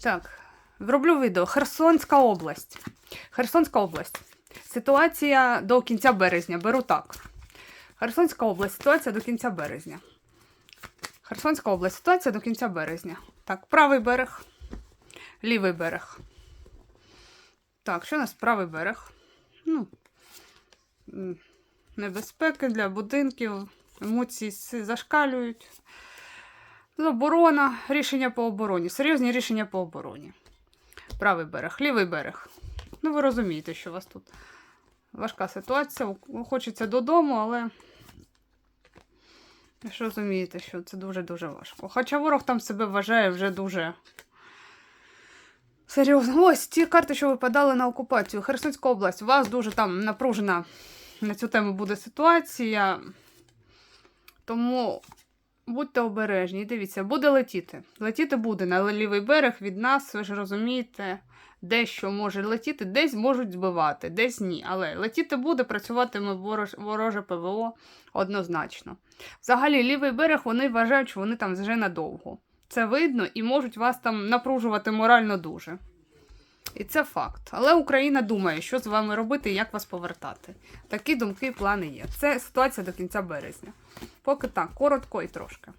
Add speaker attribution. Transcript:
Speaker 1: Так, роблю відео. Херсонська область. Херсонська область. Ситуація до кінця березня. Беру так. Херсонська область. Ситуація до кінця березня. Херсонська область. Ситуація до кінця березня. Так, правий берег, лівий берег. Так, що у нас правий берег? Ну, небезпеки для будинків, емоції зашкалюють. Оборона, рішення по обороні. Серйозні рішення по обороні. Правий берег, лівий берег. Ну, ви розумієте, що у вас тут важка ситуація. Хочеться додому, але ви ж розумієте, що це дуже-дуже важко. Хоча ворог там себе вважає вже дуже серйозно. Ось ті карти, що випадали на окупацію. Херсонська область. У вас дуже там напружена на цю тему буде ситуація. Тому будьте обережні. Дивіться, буде летіти. Летіти буде на лівий берег від нас, ви ж розумієте, дещо може летіти, десь можуть збивати, десь ні. Але летіти буде, працюватиме вороже ПВО однозначно. Взагалі, лівий берег вони вважають, що вони там вже надовго. Це видно і можуть вас там напружувати морально дуже. І це факт. Але Україна думає, що з вами робити і як вас повертати. Такі думки і плани є. Це ситуація до кінця березня. Поки так, коротко і трошки.